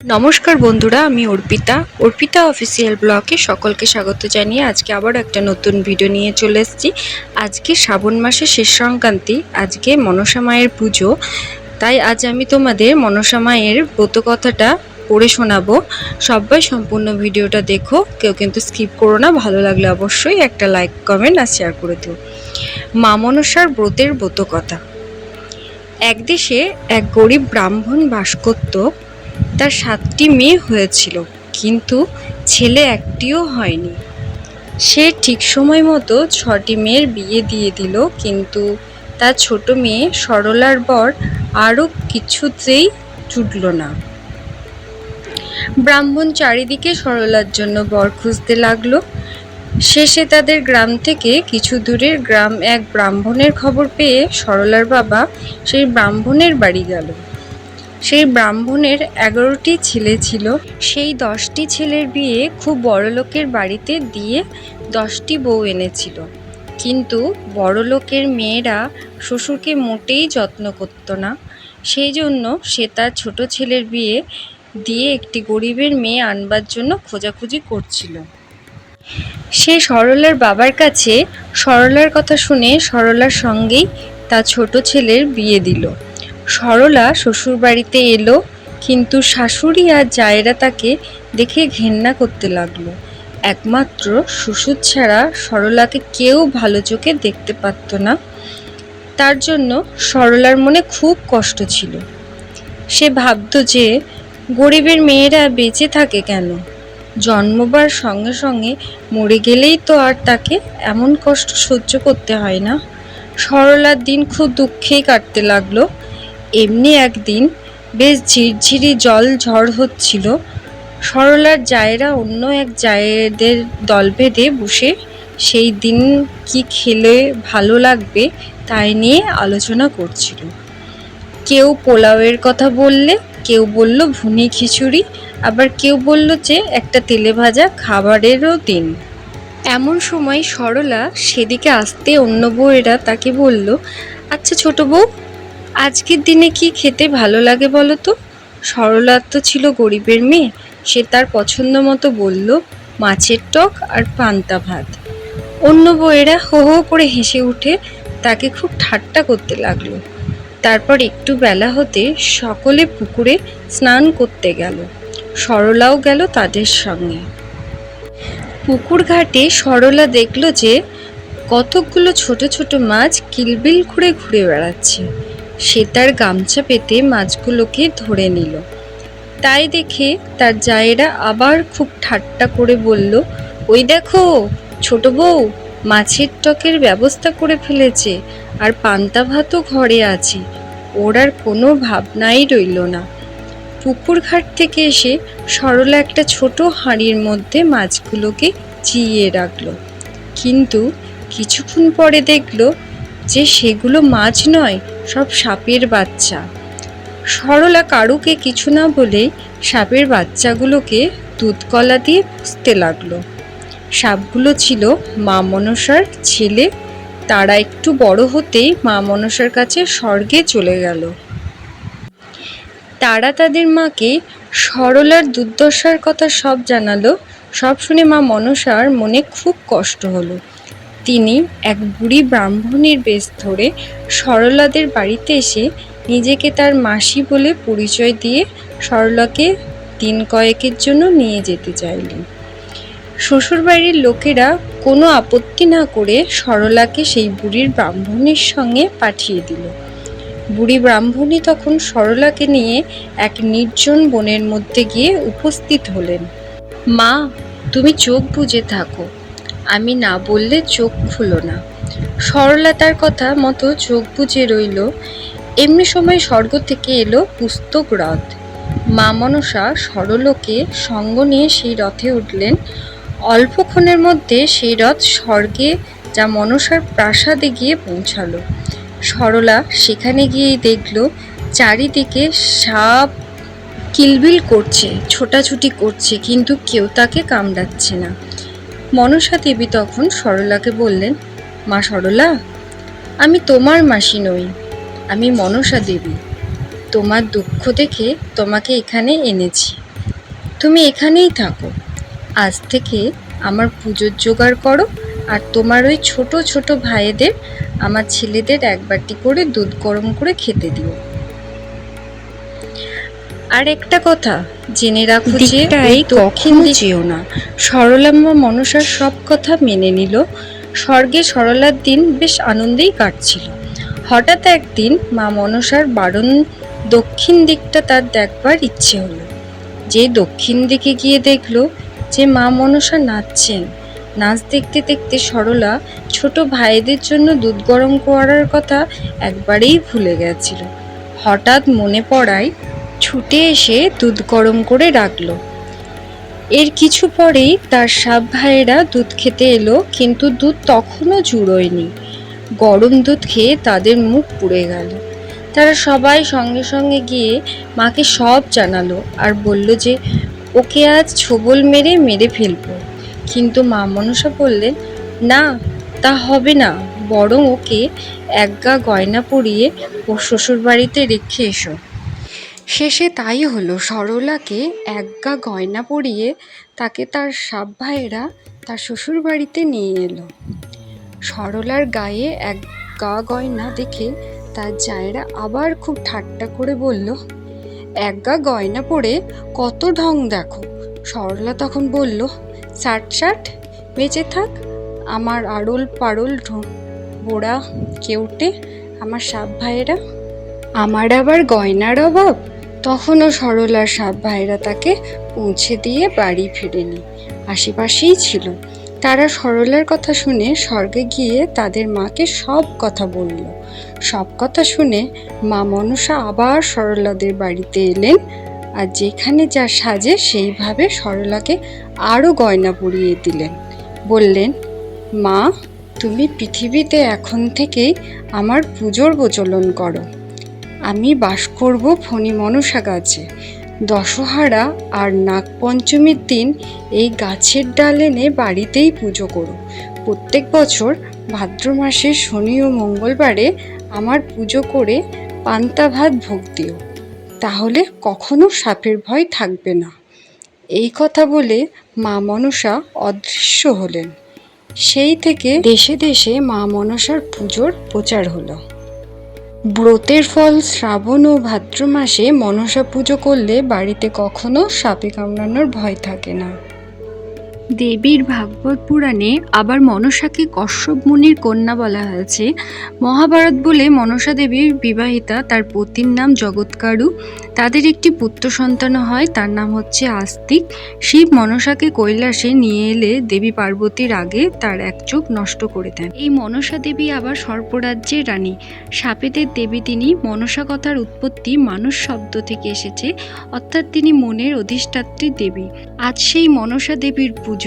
নমস্কার বন্ধুরা, আমি অর্পিতা। অর্পিতা অফিসিয়াল ব্লগে সকলকে স্বাগত জানিয়ে আজকে আবার একটা নতুন ভিডিও নিয়ে চলে এসেছি। আজকে শ্রাবণ মাসের শেষ সংক্রান্তি, আজকে মনসা মায়ের পুজো। তাই আজ আমি তোমাদের মনসা মায়ের ব্রত কথাটা পড়ে শোনাবো। সবাই সম্পূর্ণ ভিডিওটা দেখো, কেউ কিন্তু স্কিপ করো না, ভালো লাগলে অবশ্যই একটা লাইক কমেন্ট আর শেয়ার করে দিও। মা মনসার ব্রতের ব্রত কথা। এক দেশে এক গরিব ব্রাহ্মণ বাস করত তার সাতটি মেয়ে হয়েছিল, কিন্তু ছেলে একটিও হয়নি। সে ঠিক সময় মতো ছটি মেয়ের বিয়ে দিয়ে দিল, কিন্তু তার ছোট মেয়ে সরলার বর আরও কিছুতেই জুটল না। ব্রাহ্মণ চারিদিকে সরলার জন্য বর খুঁজতে লাগল। শেষে তাদের গ্রাম থেকে কিছু দূরের গ্রাম এক ব্রাহ্মণের খবর পেয়ে সরলার বাবা সেই ব্রাহ্মণের বাড়ি গেল। সেই ব্রাহ্মণের এগারোটি ছেলে ছিল। সেই দশটি ছেলের বিয়ে খুব বড়লোকের বাড়িতে দিয়ে দশটি বউ এনেছিল। কিন্তু বড়লোকের মেয়েরা শ্বশুরকে মোটেই যত্ন করত না। সেই জন্য সে তার ছোট ছেলের বিয়ে দিয়ে একটি গরিবের মেয়ে আনবার জন্য খোঁজাখুঁজি করছিল। সে সরলার বাবার কাছে সরলার কথা শুনে সরলার সঙ্গেই তার ছোট ছেলের বিয়ে দিল। সরলা শ্বশুরবাড়িতে এলো, কিন্তু শাশুড়ি আর জায়েরা তাকে দেখে ঘেন্না করতে লাগল। একমাত্র শ্বশুর ছাড়া সরলাকে কেউ ভালো চোখে দেখতে পারত না। তার জন্য সরলার মনে খুব কষ্ট ছিল। সে ভাবত যে, গরিবের মেয়েরা বেঁচে থাকে কেন? জন্মবার সঙ্গে সঙ্গে মরে গেলেই তো আর তাকে এমন কষ্ট সহ্য করতে হয় না। সরলার দিন খুব দুঃখেই কাটতে লাগল। এমনি একদিন বেশ ঝিরঝিরি জল ঝড় হচ্ছিল। সরলার জায়েরা অন্য এক জায়েদের দল বেঁধে বসে, সেই দিন কি খেলে ভালো লাগবে তাই নিয়ে আলোচনা করছিল। কেউ পোলাওয়ের কথা বললে, কেউ বলল ভুনি খিচুড়ি, আবার কেউ বলল যে একটা তেলে ভাজা খাবারেরও দিন। এমন সময় সরলা সেদিকে আসতে অন্য বউয়েরা তাকে বলল আচ্ছা ছোট বউ আজকের দিনে কি খেতে ভালো লাগে বলো তো? সরলার তো ছিল গরিবের মেয়ে। সে তার পছন্দ মতো বলল, মাছের টক আর পান্তা ভাত। অন্য বউয়েরা হো হো করে হেসে উঠে তাকে খুব ঠাট্টা করতে লাগল। তারপর একটু বেলা হতে সকলে পুকুরে স্নান করতে গেল। সরলাও গেল তাদের সঙ্গে। পুকুর ঘাটে সরলা দেখল যে কতকগুলো ছোট ছোট মাছ কিলবিল করে ঘুরে বেড়াচ্ছে। সে তার গামছা পেতে মাছগুলোকে ধরে নিল। তাই দেখে তার জায়েরা আবার খুব ঠাট্টা করে বলল, ওই দেখো, ছোট বউ মাছের টকের ব্যবস্থা করে ফেলেছে আর পান্তা ভাতও ঘরে আছে। ওর আর কোনো ভাবনাই রইল না। পুকুর ঘাট থেকে এসে সরলা একটা ছোট হাঁড়ির মধ্যে মাছগুলোকে চিয়ে রাখল। কিন্তু কিছুক্ষণ পরে দেখল যে সেগুলো মাছ নয় সব সাপের বাচ্চা। সরলা কারুকে কিছু না বলেই সাপের বাচ্চাগুলোকে দুধকলা দিয়ে পুষতে লাগল। সাপগুলো ছিল মা মনসার ছেলে, তারা একটু বড় হতেই মা মনসার কাছে স্বর্গে চলে গেল। তারা তাদের মাকে সরলার দুর্দশার কথা সব জানালো, সব শুনে মা মনসার মনে খুব কষ্ট হলো। তিনি এক বুড়ি ব্রাহ্মণের বেশ ধরে সরলাদের বাড়িতে এসে নিজেকে তার মাসি বলে পরিচয় দিয়ে সরলাকে দিন কয়েকের জন্য নিয়ে যেতে চাইলেন। শ্বশুরবাড়ির লোকেরা কোনো আপত্তি না করে সরলাকে সেই বুড়ির ব্রাহ্মণের সঙ্গে পাঠিয়ে দিল। বুড়ি ব্রাহ্মণী তখন সরলাকে নিয়ে এক নির্জন বনের মধ্যে গিয়ে উপস্থিত হলেন। মা, তুমি চোখ বুজে থাকো। আমি না বললে চোখ খুলো না। সরলা তার কথা মতো চোখ বুজে রইল। এমনি সময় স্বর্গ থেকে এলো পুস্তক রথ। মা মনসা সরলোকে সঙ্গ নিয়ে সেই রথে উঠলেন। অল্পক্ষণের মধ্যে সেই রথ স্বর্গে যা মনসার প্রাসাদে গিয়ে পৌঁছালো। সরলা সেখানে গিয়েই দেখল, চারিদিকে সাপ কিলবিল করছে, ছোটাছুটি করছে, কিন্তু কেউ তাকে কামড়াচ্ছে না। মনসা দেবী তখন সরলাকে বললেন, মা সরলা, আমি তোমার মাসি নই, আমি মনসা দেবী। তোমার দুঃখ দেখে তোমাকে এখানে এনেছি। তুমি এখানেই থাকো। আজ থেকে আমার পুজোর জোগাড় করো আর তোমার ওই ছোট ছোট ভাইদের, আমার ছেলেদের এক বাটি করে দুধ গরম করে খেতে দিও। আর একটা কথা জেনে রাখো যে ওই দক্ষিণ যেও না। সরলাম্মা মনসার সব কথা মেনে নিল। স্বর্গে সরলার দিন বেশ আনন্দেই কাটছিল। হঠাৎ একদিন মা মনসার বারণ দক্ষিণ দিকটা তার দেখবার ইচ্ছে হলো। যে দক্ষিণ দিকে গিয়ে দেখল যে মা মনসা নাচছেন। নাচ দেখতে দেখতে সরলা ছোট ভাইদের জন্য দুধ গরম করার কথা একবারেই ভুলে গেছিল। হঠাৎ মনে পড়ায় ছুটে এসে দুধ গরম করে রাখল। এর কিছু পরেই তার সাপ ভাইয়েরা দুধ খেতে এলো, কিন্তু দুধ তখনও জুড়োয়নি। গরম দুধ খেয়ে তাদের মুখ পুড়ে গেল। তারা সবাই সঙ্গে সঙ্গে গিয়ে মাকে সব জানালো আর বলল যে, ওকে আজ ছোবল মেরে মেরে ফেলব। কিন্তু মা মনসা বললেন, না, তা হবে না। বরং ওকে এক গা গয়না পরিয়ে ও শ্বশুর বাড়িতে রেখে এসো। শেষে তাই হলো, সরলাকে একগা গয়না পরিয়ে তাকে তার সাপ ভাইয়েরা তার শ্বশুর বাড়িতে নিয়ে এলো। সরলার গায়ে এক গা গয়না দেখে তার জায়েরা আবার খুব ঠাট্টা করে বলল এক গা গয়না পরে কত ঢং দেখো। সরলা তখন বলল, ষাট ষাট, বেঁচে থাক, আমার আড়ল পাড়ল বোড়া কেউটে, আমার সাপ ভাইয়েরা। আমার আবার গয়নার অভাব তখনও সরলার সাপ ভাইরা তাকে পৌঁছে দিয়ে বাড়ি ফিরেনি। আশেপাশেই ছিল। তারা সরলার কথা শুনে স্বর্গে গিয়ে তাদের মাকে সব কথা বলল। সব কথা শুনে মা মনসা আবার সরলাদের বাড়িতে এলেন আর যেখানে যা সাজে সেইভাবে সরলাকে আরও গয়না পরিয়ে দিলেন। বললেন, মা, তুমি পৃথিবীতে এখন থেকেই আমার পুজোর প্রচলন করো। আমি বাস করব ফণি মনসা গাছে। দশহারা আর নাগপঞ্চমীর দিন এই গাছের ডাল এনে বাড়িতেই পুজো করো। প্রত্যেক বছর ভাদ্র মাসের শনি ও মঙ্গলবারে আমার পুজো করে পান্তা ভাত ভোগ দিও। তাহলে কখনো সাপের ভয় থাকবে না। এই কথা বলে মা মনসা অদৃশ্য হলেন। সেই থেকে দেশে দেশে মা মনসার পুজোর প্রচার হলো। ব্রতের ফল শ্রাবণ ও ভাদ্র মাসে মনসা পুজো করলে বাড়িতে কখনো সাপে কামড়ানোর ভয় থাকে না। দেবীর ভাগবত পুরাণে আবার মনসাকে কশ্যপ মুনির কন্যা বলা হয়েছে। মহাভারত বলে মনসা দেবীর বিবাহিতা, তার পতির নাম জগৎকারু। তাদের একটি পুত্র সন্তান হয়, তার নাম হচ্ছে আস্তিক। শিব মনসাকে কৈলাসে নিয়ে এলে দেবী পার্বতীর আগে তার এক চোখ নষ্ট করে দেন। এই মনসা দেবী আবার সর্পরাজ্যের রানী। সাপেদের দেবী তিনি। মনসা কথার উৎপত্তি মানুষ শব্দ থেকে এসেছে, অর্থাৎ তিনি মনের অধিষ্ঠাত্রী দেবী। আজ সেই মনসা দেবীর পুজো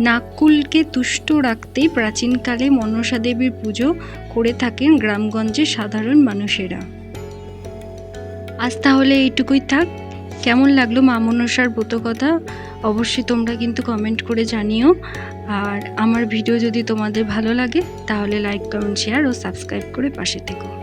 নাগকুলকে তুষ্ট রাখতেই প্রাচীনকালে মনসা দেবীর পুজো করে থাকেন গ্রামগঞ্জের সাধারণ মানুষেরা। আজ তাহলে এইটুকুই থাক। কেমন লাগল মা মনসার ব্রত কথা অবশ্যই তোমরা কিন্তু কমেন্ট করে জানিও। আর আমার ভিডিও যদি তোমাদের ভালো লাগে, তাহলে লাইক কমেন্ট শেয়ার ও সাবস্ক্রাইব করে পাশে থেকো।